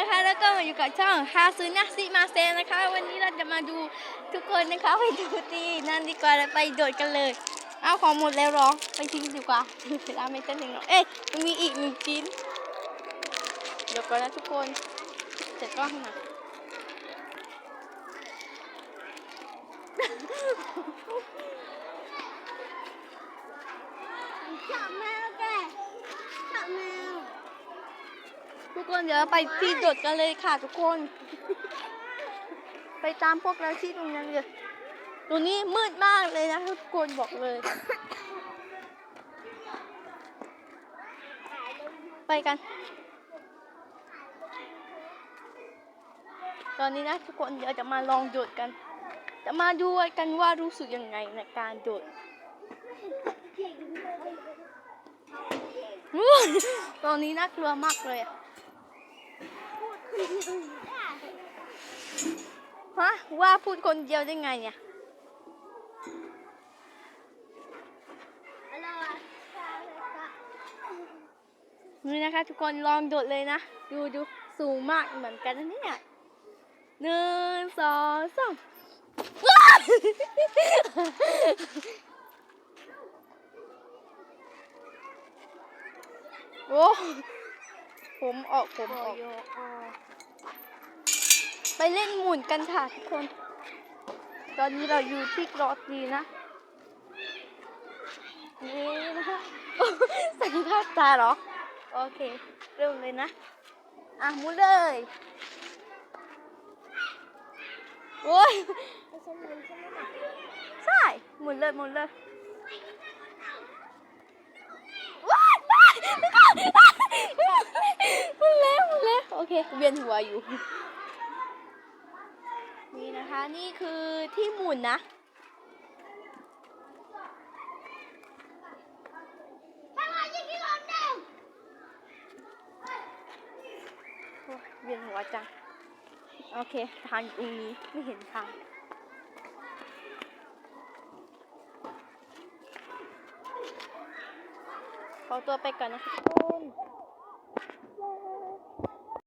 นะคะ แล้วก็มาอยู่กับช่องฮาซึนะซิมาเซนนะคะ วันนี้เราจะมาดูทุกคนนะคะไปดูตีนั่นดีกว่าแล้วไปโดดกันเลย เอาของหมดแล้วเหรอ ไปทิ้งดีกว่าเวลาไม่เต้นหนึ่งหรอกเอ๊ะมันมีอีกหนึ่งชิ้น เดี๋ยวก่อนนะทุกคนเสร็จกล้องหนะจับแมวแกจับแมว ทุกคนเดี๋ยวเราไปที่โดดกันเลยค่ะทุกคน ไปตามพวกเราที่ตรงนั้นเลยตรงนี้มืดมากเลยนะทุกคนบอกเลย ไปกัน ตอนนี้นะทุกคนเดี๋ยวจะมาลองโดดกัน จะมาดูกันว่ารู้สึกยังไงในการโดดตอนนี้น่ากลัวมากเลยอะ พูดคนเดียวได้ ฮะว่าพูดคนเดียวได้ไงเนี่ยนี่นะคะ ทุกคนลองโดดเลยนะ ดูดูสูงมากเหมือนกันนะเนี่ยหนึ่งสองสามโอ้ผมออกผมออก ไปเล่นหมุนกันค่ะทุกคน ตอนนี้เราอยู่ที่กรอตีนะนี่นะคะใส่ภาพตาเหรอ โอเค เริ่มเลยนะ อะหมุนเลยโอ้ยใช่หมุนเลยหมุนเลยว้าวหมุนแล้วหมุนแล้วโอเคเวียนหัวอยู่ นี่นะคะ นี่คือที่หมุนนะทำไมยิงที่รถเร็วโอ้ยเวียนหัวจัง โอเค ทางอยู่ตรงนี้ไม่เห็นทางขอตัวไปก่อนนะคะทุกคน